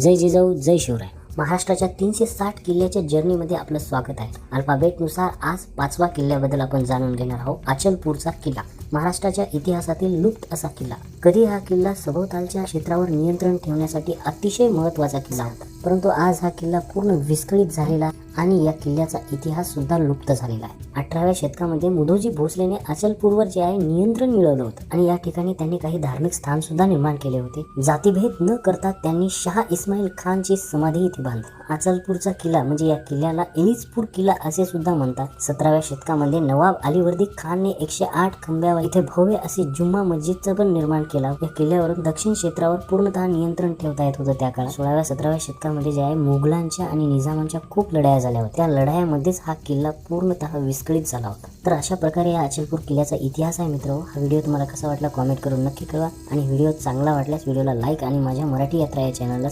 जय जिजाऊ जय शिवराय. महाराष्ट्राच्या तीनशे साठ किल्ल्याच्या जर्नीमध्ये आपलं स्वागत आहे. अल्फाबेटनुसार आज पाचवा किल्ल्याबद्दल आपण जाणून घेणार आहोत. अचलपूरचा किल्ला. महाराष्ट्राच्या इतिहासातील लुप्त असा किल्ला. कधी हा किल्ला सभोवतालच्या क्षेत्रावर नियंत्रण ठेवण्यासाठी अतिशय महत्त्वाचा किल्ला होता. परंतु आज हा किल्ला पूर्ण विस्कळीत झालेला आहे आणि या किल्ल्याचा इतिहास सुद्धा लुप्त झालेला आहे. अठराव्या शतकामध्ये मुधोजी भोसलेने अचलपूरवर जे आहे नियंत्रण मिळवलं होतं आणि या ठिकाणी त्यांनी काही धार्मिक स्थान सुद्धा निर्माण केले होते. जातीभेद न करता त्यांनी शाह इस्माईल खानची समाधी इथे बांधली. अचलपूरचा किल्ला म्हणजे या किल्ल्याला इलिजपूर किल्ला असे सुद्धा म्हणतात. सतराव्या शतकामध्ये नवाब अलीवर्दी खानने एकशे आठ खंब्यावर इथे भव्य असे जुम्मा मस्जिदचं पण निर्माण केला. या किल्ल्यावरून दक्षिण क्षेत्रावर पूर्णतः नियंत्रण ठेवता येत होतं त्या काळात. सोळाव्या सतराव्या भारतामध्ये जे आहे मुघलांच्या आणि निजामांच्या खूप लढाया झाल्या होत्या. त्या लढायामध्येच हा किल्ला पूर्णतः विस्कळीत झाला होता. तर अशा प्रकारे या अचलपूर किल्ल्याचा इतिहास आहे मित्र हा व्हिडिओ तुम्हाला कसा वाटला कॉमेंट करून नक्की कळवा. आणि व्हिडिओ चांगला वाटल्यास व्हिडिओला लाईक आणि माझ्या मराठी यात्रा या चॅनलला